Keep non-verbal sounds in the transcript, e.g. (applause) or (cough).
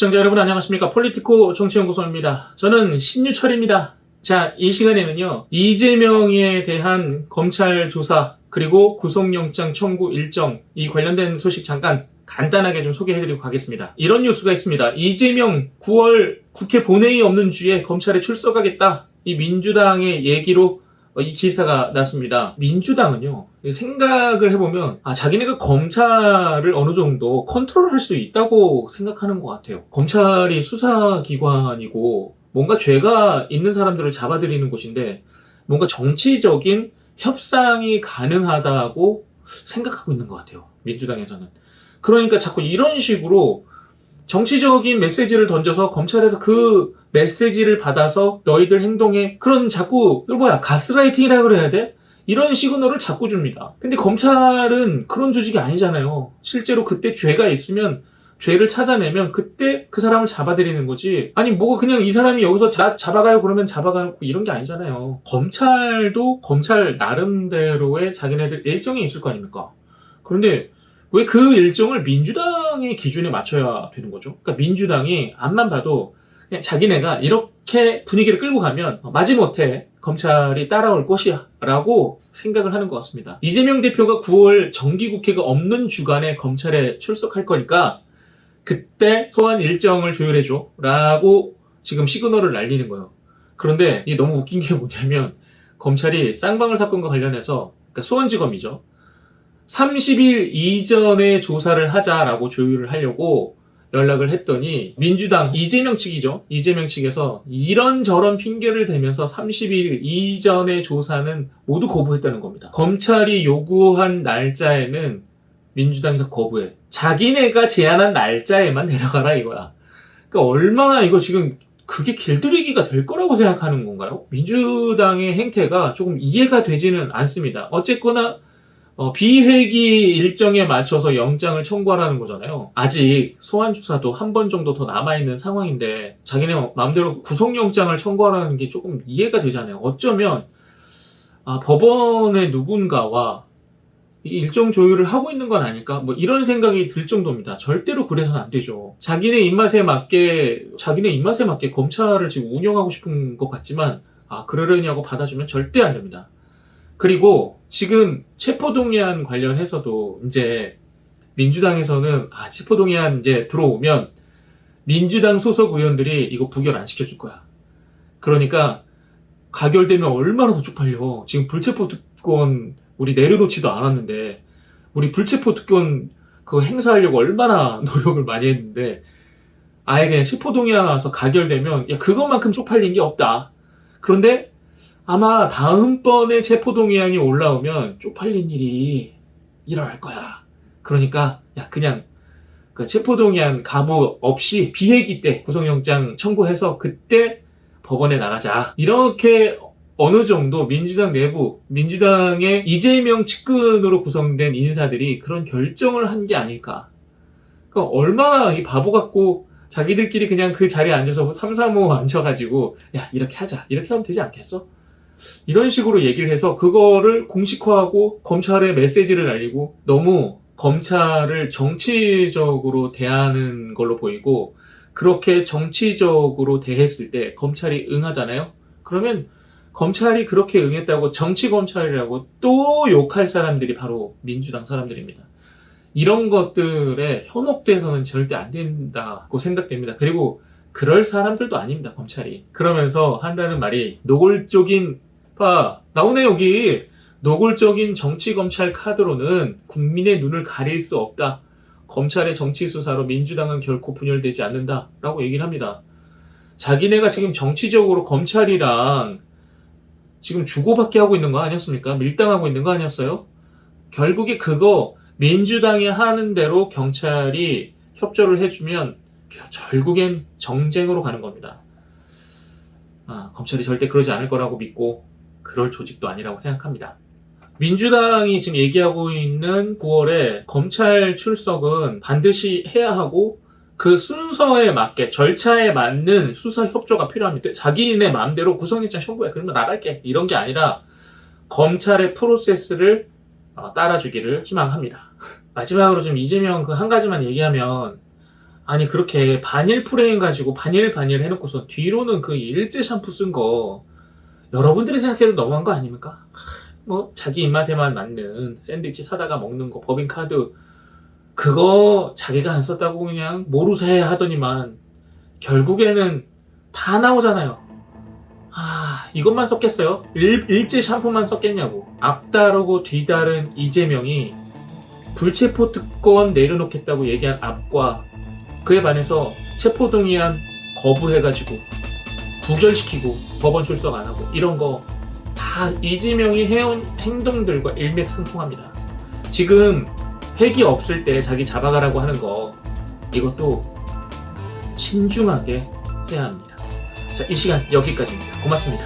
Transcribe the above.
시청자 여러분 안녕하십니까 폴리티코 정치연구소입니다. 저는 신유철입니다. 자, 이 시간에는요 이재명에 대한 검찰 조사 그리고 구속영장 청구 일정 이 관련된 소식 잠깐 간단하게 좀 소개해드리고 가겠습니다. 이런 뉴스가 있습니다. 이재명 9월 국회 본회의 없는 주에 검찰에 출석하겠다. 이 민주당의 얘기로 어, 이 기사가 났습니다. 민주당은요, 생각을 해보면, 아, 자기네가 검찰을 어느 정도 컨트롤 할 수 있다고 생각하는 것 같아요. 검찰이 수사기관이고, 뭔가 죄가 있는 사람들을 잡아들이는 곳인데, 뭔가 정치적인 협상이 가능하다고 생각하고 있는 것 같아요. 민주당에서는. 그러니까 자꾸 이런 식으로 정치적인 메시지를 던져서 검찰에서 그 메시지를 받아서 너희들 행동에 그런 자꾸 뭐야 가스라이팅이라 그래야 돼? 이런 시그널을 자꾸 줍니다. 근데 검찰은 그런 조직이 아니잖아요. 실제로 그때 죄가 있으면 죄를 찾아내면 그때 그 사람을 잡아들이는 거지. 아니 뭐가 그냥 이 사람이 여기서 나 잡아가요 그러면 잡아가고 이런 게 아니잖아요. 검찰도 검찰 나름대로의 자기네들 일정이 있을 거 아닙니까? 그런데 왜 그 일정을 민주당의 기준에 맞춰야 되는 거죠? 그러니까 민주당이 앞만 봐도 자기네가 이렇게 분위기를 끌고 가면 마지못해 검찰이 따라올 것이야 라고 생각을 하는 것 같습니다. 이재명 대표가 9월 정기국회가 없는 주간에 검찰에 출석할 거니까 그때 소환 일정을 조율해줘 라고 지금 시그널을 날리는 거예요. 그런데 이게 너무 웃긴 게 뭐냐면 검찰이 쌍방울 사건과 관련해서 그러니까 수원지검이죠. 30일 이전에 조사를 하자라고 조율을 하려고 연락을 했더니 민주당 이재명 측이죠. 이재명 측에서 이런저런 핑계를 대면서 30일 이전의 조사는 모두 거부했다는 겁니다. 검찰이 요구한 날짜에는 민주당이 다 거부해. 자기네가 제안한 날짜에만 내려가라 이거야. 그러니까 얼마나 이거 지금 그게 길들이기가 될 거라고 생각하는 건가요? 민주당의 행태가 조금 이해가 되지는 않습니다. 어쨌거나 어, 비회기 일정에 맞춰서 영장을 청구하라는 거잖아요. 아직 소환 주사도 한 번 정도 더 남아 있는 상황인데 자기네 마음대로 구속영장을 청구하라는 게 조금 이해가 되잖아요. 어쩌면 아, 법원의 누군가와 이 일정 조율을 하고 있는 건 아닐까? 뭐 이런 생각이 들 정도입니다. 절대로 그래서는 안 되죠. 자기네 입맛에 맞게 자기네 입맛에 맞게 검찰을 지금 운영하고 싶은 것 같지만 아 그러려냐고 받아주면 절대 안 됩니다. 그리고 지금 체포동의안 관련해서도 이제 민주당에서는 아 체포동의안 이제 들어오면 민주당 소속 의원들이 이거 부결 안 시켜줄 거야. 그러니까 가결되면 얼마나 더 쪽팔려. 지금 불체포 특권 우리 내려놓지도 않았는데 우리 불체포 특권 그거 행사하려고 얼마나 (laughs) 노력을 많이 했는데 아예 그냥 체포동의안 와서 가결되면 야 그것만큼 쪽팔린 게 없다. 그런데 아마 다음번에 체포동의안이 올라오면 쪽팔린 일이 일어날 거야. 그러니까 야 그냥 그 체포동의안 가부 없이 비회기 때 구속영장 청구해서 그때 법원에 나가자. 이렇게 어느 정도 민주당 내부, 민주당의 이재명 측근으로 구성된 인사들이 그런 결정을 한 게 아닐까. 그러니까 얼마나 이 바보 같고 자기들끼리 그냥 그 자리에 앉아서 3, 3, 5 앉아가지고 야 이렇게 하자 이렇게 하면 되지 않겠어? 이런 식으로 얘기를 해서 그거를 공식화하고 검찰에 메시지를 날리고 너무 검찰을 정치적으로 대하는 걸로 보이고 그렇게 정치적으로 대했을 때 검찰이 응하잖아요. 그러면 검찰이 그렇게 응했다고 정치 검찰이라고 또 욕할 사람들이 바로 민주당 사람들입니다. 이런 것들에 현혹돼서는 절대 안 된다고 생각됩니다. 그리고 그럴 사람들도 아닙니다, 검찰이. 그러면서 한다는 말이 노골적인, 봐, 나오네, 여기. 노골적인 정치 검찰 카드로는 국민의 눈을 가릴 수 없다. 검찰의 정치 수사로 민주당은 결코 분열되지 않는다. 라고 얘기를 합니다. 자기네가 지금 정치적으로 검찰이랑 지금 주고받기 하고 있는 거 아니었습니까? 밀당하고 있는 거 아니었어요? 결국에 그거 민주당이 하는 대로 경찰이 협조를 해주면 결국엔 정쟁으로 가는 겁니다. 아, 검찰이 절대 그러지 않을 거라고 믿고 그럴 조직도 아니라고 생각합니다. 민주당이 지금 얘기하고 있는 9월에 검찰 출석은 반드시 해야 하고 그 순서에 맞게 절차에 맞는 수사 협조가 필요합니다. 자기네 마음대로 구성영장 청구해 그러면 나갈게 이런 게 아니라 검찰의 프로세스를 어, 따라주기를 희망합니다. (laughs) 마지막으로 좀 이재명 그 한 가지만 얘기하면 아니 그렇게 반일 프레임 가지고 반일 반일 해놓고서 뒤로는 그 일제 샴푸 쓴 거 여러분들이 생각해도 너무한 거 아닙니까? 하, 뭐 자기 입맛에만 맞는 샌드위치 사다가 먹는 거 법인카드 그거 자기가 안 썼다고 그냥 모르쇠 하더니만 결국에는 다 나오잖아요. 아 이것만 썼겠어요? 일, 일제 샴푸만 썼겠냐고 앞다르고 뒤다른 이재명이 불체포 특권 내려놓겠다고 얘기한 앞과 그에 반해서 체포동의안 거부해가지고 부결시키고 법원 출석 안 하고 이런 거 다 이재명이 해온 행동들과 일맥상통합니다. 지금 핵이 없을 때 자기 잡아가라고 하는 거 이것도 신중하게 해야 합니다. 자, 이 시간 여기까지입니다. 고맙습니다.